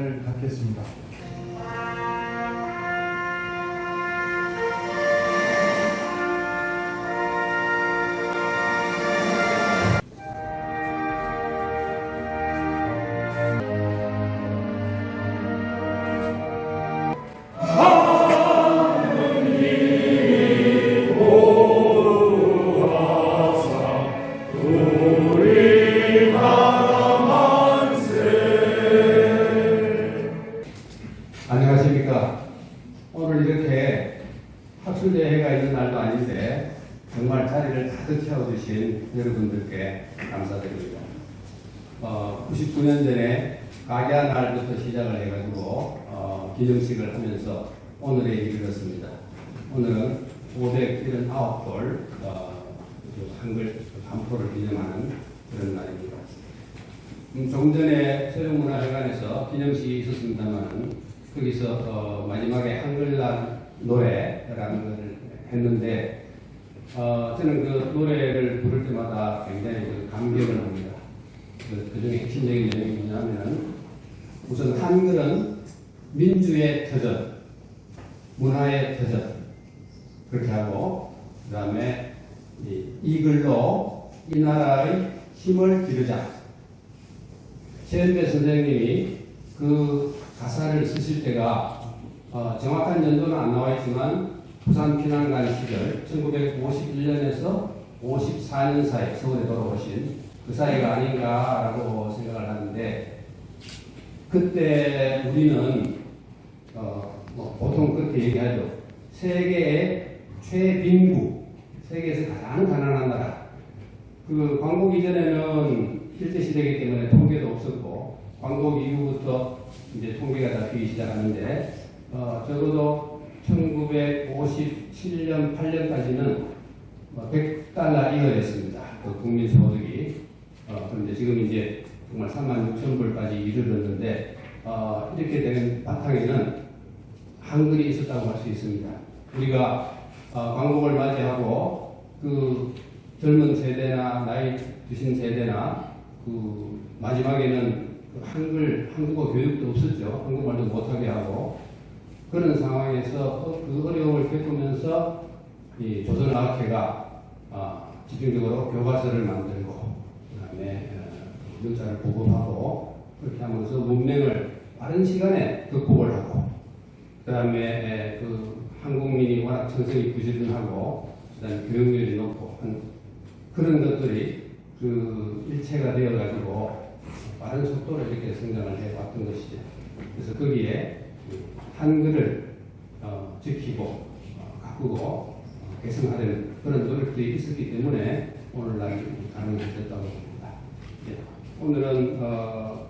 시간을 갖겠습니다. 기념식을 하면서 오늘에 이르렀습니다. 오늘은 579돌 어, 그 한글 반포를 기념하는 그런 날입니다. 음, 조금 전에 세종문화회관에서 기념식이 있었습니다만 거기서 어, 마지막에 한글날 노래라는 것을 했는데 어, 저는 그 노래를 부를 때마다 굉장히 그 감격을 합니다. 그, 그 중에 핵심적인 내용이 뭐냐면 우선 한글은 민주의 터전, 문화의 터전. 그렇게 하고 그 다음에 이, 이 글로 이 나라의 힘을 기르자. 최은배 선생님이 그 가사를 쓰실 때가 어, 정확한 연도는 안 나와 있지만 부산 피난간 시절 1951년에서 54년 사이 서울에 돌아오신 그 사이가 아닌가라고 생각을 하는데 그때 우리는 어, 뭐 보통 그렇게 얘기하죠. 세계의 최빈국, 세계에서 가장 가난한 나라. 그 광복 이전에는 일제시대이기 때문에 통계도 없었고, 광복 이후부터 이제 통계가 잡히기 시작하는데, 어, 적어도 1957년, 8년까지는 100달러 이하였습니다. 그 국민 소득이. 어, 그런데 지금 이제 정말 3만 6천 불까지 이르렀는데, 어, 이렇게 된 바탕에는 한글이 있었다고 할 수 있습니다. 우리가 어, 광복을 맞이하고 그 젊은 세대나 나이 드신 세대나 그 마지막에는 그 한글 한국어 교육도 없었죠. 한국말도 못하게 하고 그런 상황에서 어, 그 어려움을 겪으면서 이 조선학회가 어, 집중적으로 교과서를 만들고 그다음에 어, 문자를 보급하고 그렇게 하면서 문맹을 빠른 시간에 극복을 하고 그 다음에 그 한국민이 워낙 정성이 부지런하고 그다음에 교육률이 높고 한 그런 것들이 그 일체가 되어가지고 빠른 속도로 이렇게 성장을 해왔던 것이죠. 그래서 거기에 그 한글을 어, 지키고 어, 가꾸고 어, 개성하려는 그런 노력들이 있었기 때문에 오늘날 가능했다고 봅니다. 예. 오늘은 어, 이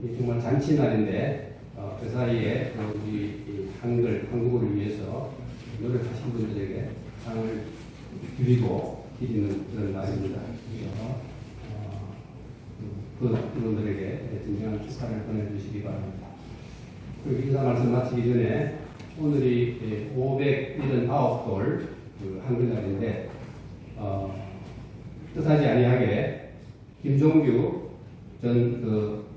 정말 잔치날인데 어, 그 사이에 그 우리 이 한글, 한국어를 위해서 노력하신 분들에게 상을 드리고 드리는 그런 날입니다. 그래서 어, 그 그분들에게 진정한 축하를 보내주시기 바랍니다. 그 인사 말씀 마치기 전에 오늘이 579돌 그 한글날인데 어, 뜻하지 아니하게 김종규 전그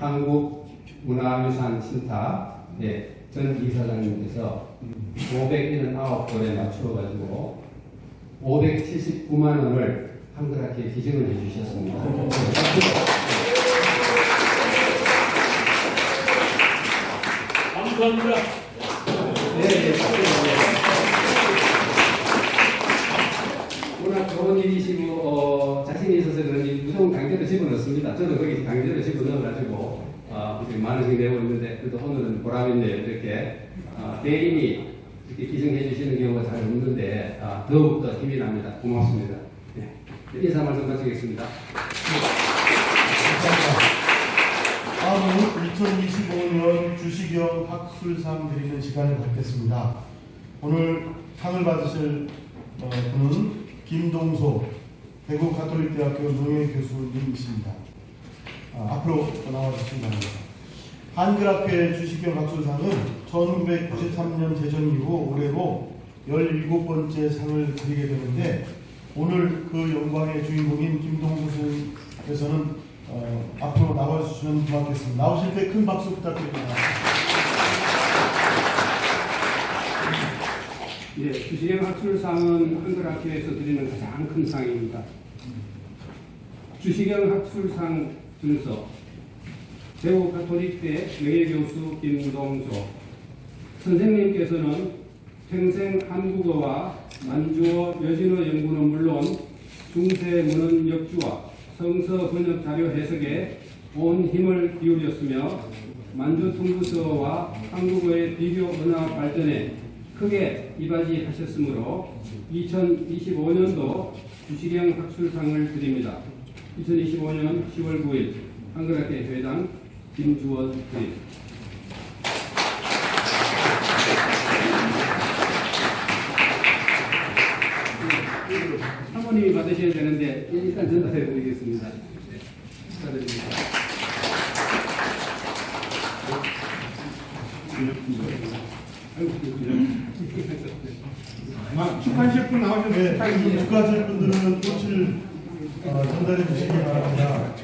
한국문화유산 신탁의 전 이사장님께서 579돌에 맞추어가지고 579만 원을 한글학회에 기증을 해주셨습니다. 감사합니다. 네, 네, 네. 워낙 좋은 일이시고 어, 자신이 있어서 그런지 무조건 강제로 집어넣습니다. 저도 거기 강제로 집어넣어가지고 어, 이렇게 많은 일 내고 있는데 그래도 오늘은 보람있네요. 이렇게 어, 대인이 이렇게 기증해 주시는 경우가 잘 없는데 아, 더욱더 힘이 납니다. 고맙습니다. 네. 인사 말씀 마치겠습니다. 다음은 2025년 주식형 학술상 드리는 시간을 갖겠습니다. 오늘 상을 받으실 어, 분은 김동소 대구 가톨릭대학교 농해교수님이십니다. 아, 앞으로 나와 주시기 바랍니다. 한글학회 주식형 학술상은 1993년 제정 이후 올해로 17번째 상을 드리게 되는데 오늘 그 영광의 주인공인 김동수 선생님께서는 어, 앞으로 나와주시면 고맙겠습니다. 나오실 때 큰 박수 부탁드립니다. 예, 주시경 학술상은 한글학교에서 드리는 가장 큰 상입니다. 주시경 학술상 준서 대구 가톨릭대 명예교수 김동조 선생님께서는 평생 한국어와 만주어 여진어 연구는 물론 중세 문헌 역주와 성서 번역 자료 해석에 온 힘을 기울였으며 만주 통구서와 한국어의 비교 언어 발전에 크게 이바지하셨으므로 2025년도 주시경 학술상을 드립니다. 2025년 10월 9일 한글학회 회장 김주원 드립. 사모님이 받으셔야 되는데 일단 전달해 드리겠습니다. 축하드립니다. 아, 축하하실 분 나오셨는데 네, 축하하실 분들은 꽃을 어, 전달해 주시기 바랍니다.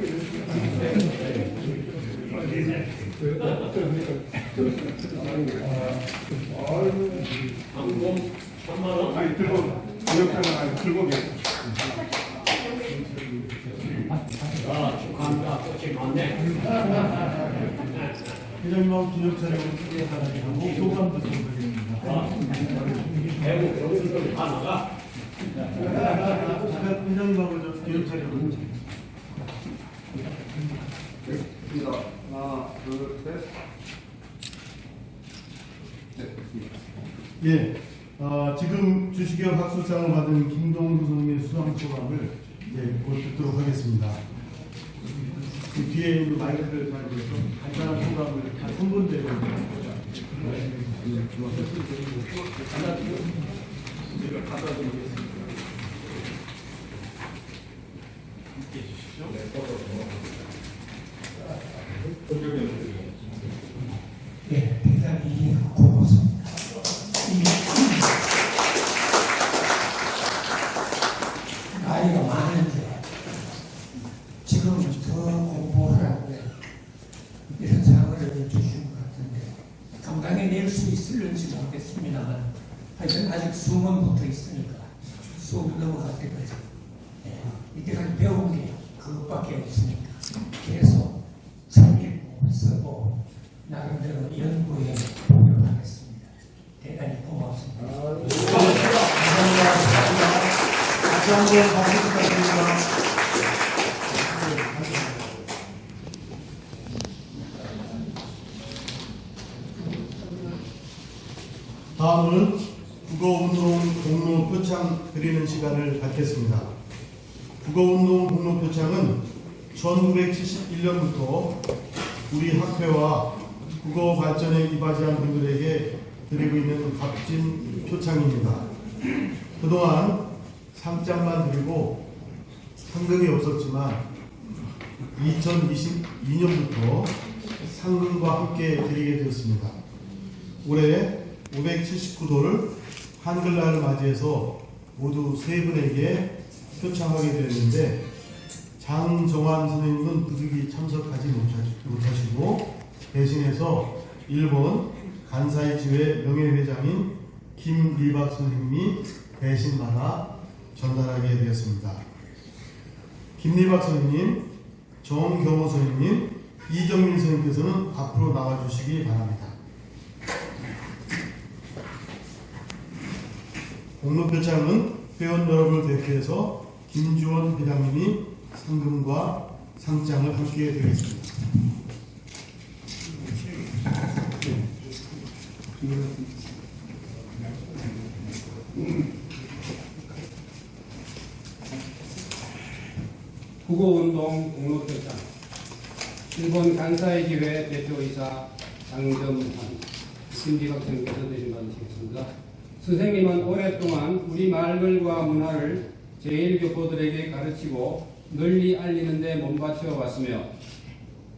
아니 들고 기억자가 아니 들고 계세요. 아, 축하합니다. 꽃이 많네. 회장님하고 기념 촬영을 크게 하고 소감도 좀 드리겠습니다. 대구 교수들 다 나가. 제가 회장님하고 좀 기념 촬영을 하나, 둘, 셋. 예, 어, 지금 주식형 학술상을 받은 김동구 선생의 수상 소감을 예, 곧 듣도록 하겠습니다. 그 뒤에 있는 마이크를 잘 들어서 간단한 소감을 한 3분 대로 예, 대단히 고맙습니다. 나이가 많은데 지금 더 공부하라고 이런 상을 주신 것 같은데 감당해낼 수 있을지 모르겠습니다만 하여튼 아직 수만 붙어 있으니까 수업 넘어갈 때까지 예, 이때까지 배운 게 그것밖에 없으니까 계속 잘 읽고 쓰고 나름대로 연구에 노력하겠습니다. 대단히 고맙습니다. 감사합니다. 다시 한번 박수 부탁드립니다. 다음은 국어운동 공로 표창 드리는 시간을 갖겠습니다. 국어운동 공로 표창은 1971년부터 학회와 국어 발전에 이바지한 분들에게 드리고 있는 값진 표창입니다. 그동안 상장만 드리고 상금이 없었지만 2022년부터 상금과 함께 드리게 되었습니다. 올해 579도를 한글날을 맞이해서 모두 세 분에게 표창하게 되었는데 장정환 선생님은 부득이 참석하지 못하- 못하시고 대신해서 일본 간사이 지회 명예회장인 김리박 선생님이 대신 받아 전달하게 되었습니다. 김리박 선생님, 정경호 선생님, 이경민 선생님께서는 앞으로 나와주시기 바랍니다. 공로표창은 회원 여러분을 대표해서 김주원 회장님이 상금과 상장을 함께 드리겠습니다. 국어운동 공로표창 일본 간사이 기회 대표이사 장점환 신비학생께서 대신 받으시겠습니다. 선생님은 오랫동안 우리 말들과 문화를 제1교포들에게 가르치고 널리 알리는 데 몸바쳐 왔으며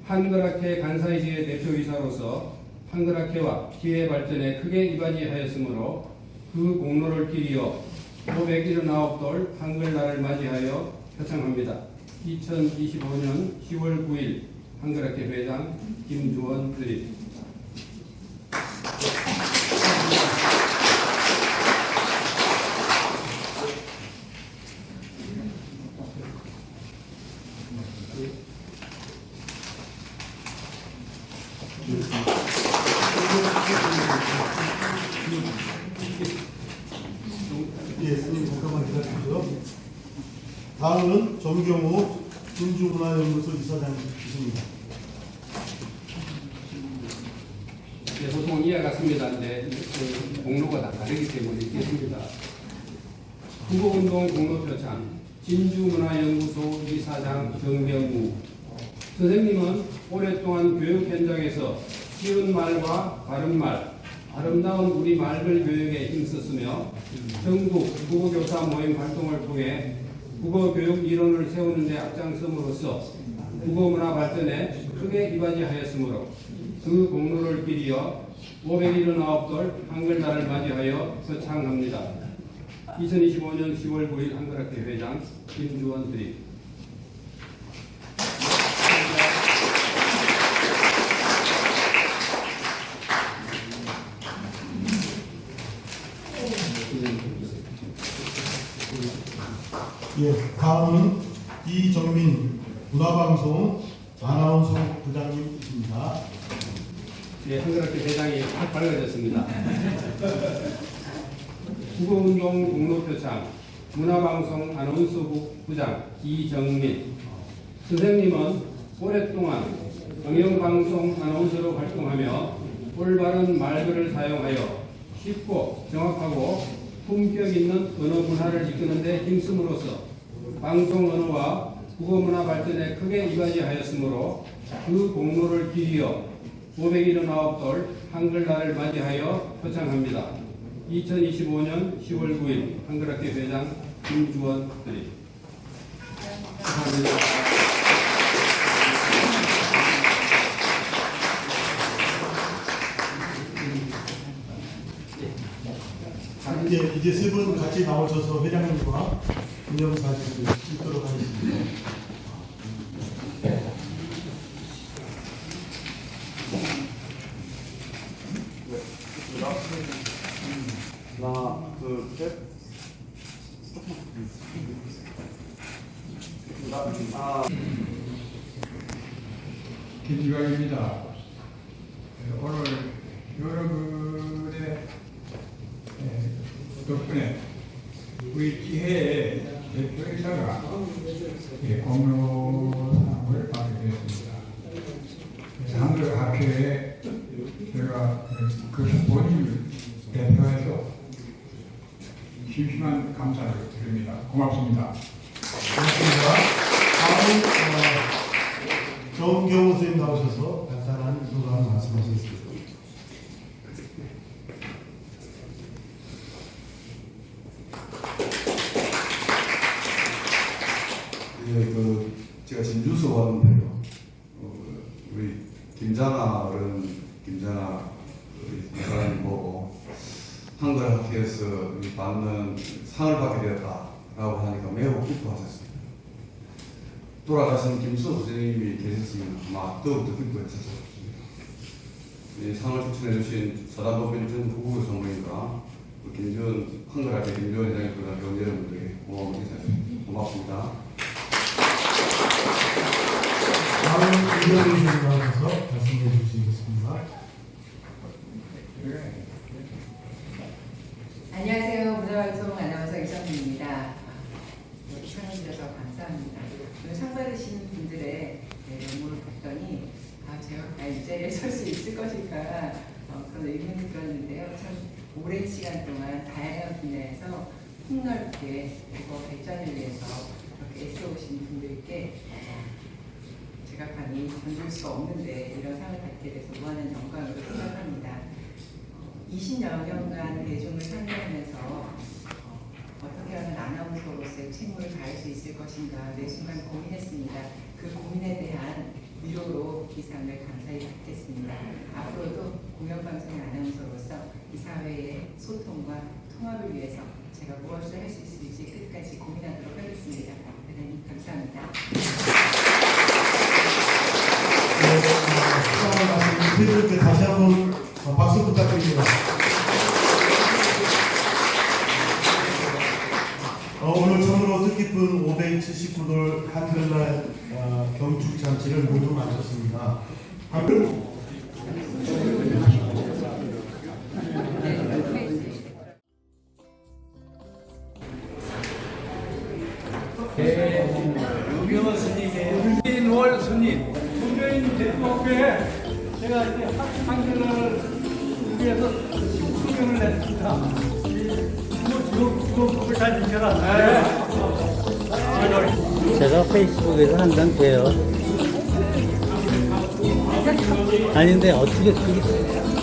한글학회 간사이지회 대표이사로서 한글학회와 기회 발전에 크게 이바지하였으므로 그 공로를 기리어 579돌 한글날을 맞이하여 표창합니다. 2025년 10월 9일 한글학회 회장 김주원 드립. 예, 스님 잠깐만 기다리고요. 다음은 정경호 민주문화연구소 이사장이십니다. 네, 보통 이와 같습니다인데 그 공로가 다 다르기 때문에 있겠습니다. 국어운동 공로표창 진주문화연구소 이사장 정명우 선생님은 오랫동안 교육 현장에서 쉬운 말과 바른 말, 아름다운 우리 말글 교육에 힘썼으며 전국 국어교사 모임 활동을 통해 국어교육 이론을 세우는 데 앞장섬으로써 국어문화 발전에 크게 이바지하였으므로 그 공로를 빌려 579돌 한글날을 맞이하여 서창합니다. 2025년 10월 9일 한글학회 회장 김주원 드립 예, 다음은 이정민 문화방송 아나운서 부장님이십니다. 네, 한글학회 회장이 확 밝아졌습니다. 국어운동 공로표창 문화방송 아나운서부 부장 이정민 선생님은 오랫동안 경영방송 아나운서로 활동하며 올바른 말글을 사용하여 쉽고 정확하고 품격 있는 언어 문화를 이끄는 데 힘씀으로써 방송 언어와 국어 문화 발전에 크게 이바지하였으므로 그 공로를 기리어 579돌 한글날을 맞이하여 표창합니다. 2025년 10월 9일 한글학회 회장 김주원 드립. 감사합니다. 이제 이제 세 분 같이 나오셔서 회장님과 기념사진을 찍도록 하겠습니다. 하나, 둘, 셋. 아, 김주광입니다. 오늘 여러분의 에, 덕분에 우리 기회의 대표이사가 예, 공로상을 받게 됐습니다. 그래서 한글학회에 제가 그 본인을 대표해서 심심한 감사를 드립니다. 고맙습니다. 다음 어, 정경호 선생님 나오셔서 간단한 소감 말씀하시겠습니다. 예, 그 제가 진주서 왔는데요. 어, 우리 김장아 어른, 우리 이사님 보고 한글 학회에서 받는 상을 받게 되었다라고 하니까 매우 기뻐하셨습니다. 돌아가신 김수 선생님이 계셨으면 아마 더욱더 기뻐했을 것 같습니다. 이 상을 추천해 주신 서다법인 전 후보 성모님과 그 김주원 한글학회 김주원 회장님과 교원 여러분들에게 고마운 인사드립니다. 고맙습니다. 다음 김경희 선생님 나오셔서 말씀해 주시겠습니다. 안녕하세요. 문화방송 아나운서 이성민입니다. 여기 상을 주셔서 감사합니다. 오늘 상 받으신 분들의 네, 면모를 봤더니 아, 제가 과연 이 자리에 설 수 있을 것일까 어, 그런 의문이 들었는데요. 참 오랜 시간 동안 다양한 분야에서 폭넓게 그거 발전을 위해서 그렇게 애써오신 분들께 어, 감히 던질 수가 없는데 이런 상을 받게 돼서 무한한 영광으로 생각합니다. 20여 년간 대중을 상대하면서 어, 어떻게 하면 아나운서로서의 책무를 다할 수 있을 것인가 매 순간 고민했습니다. 그 고민에 대한 위로로 이 상을 감사히 받겠습니다. 앞으로도 공영방송의 아나운서로서 이 사회의 소통과 통합을 위해서 제가 무엇을 할 수 있을지 끝까지 고민하도록 하겠습니다. 대단히 감사합니다. 대표님께 다시 한번 박수 부탁드립니다. 어, 오늘 처음으로 뜻깊은 579돌 한글날 어, 경축 잔치를 모두 마쳤습니다. 한글 제가 페이스북에서 항상 봬요. 아닌데 어떻게 그게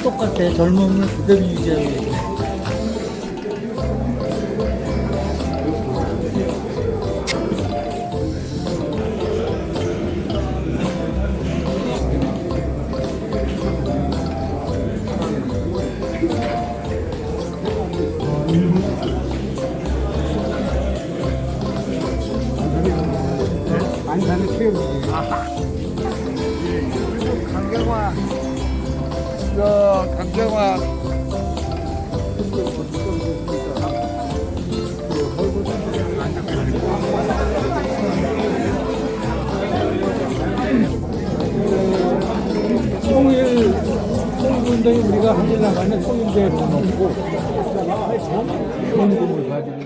똑같아. 젊음을 그대로 유지하고 있어. 통일, 통일운동이 우리가 한일 나가는 통일대회를 놓고 현금을 가지고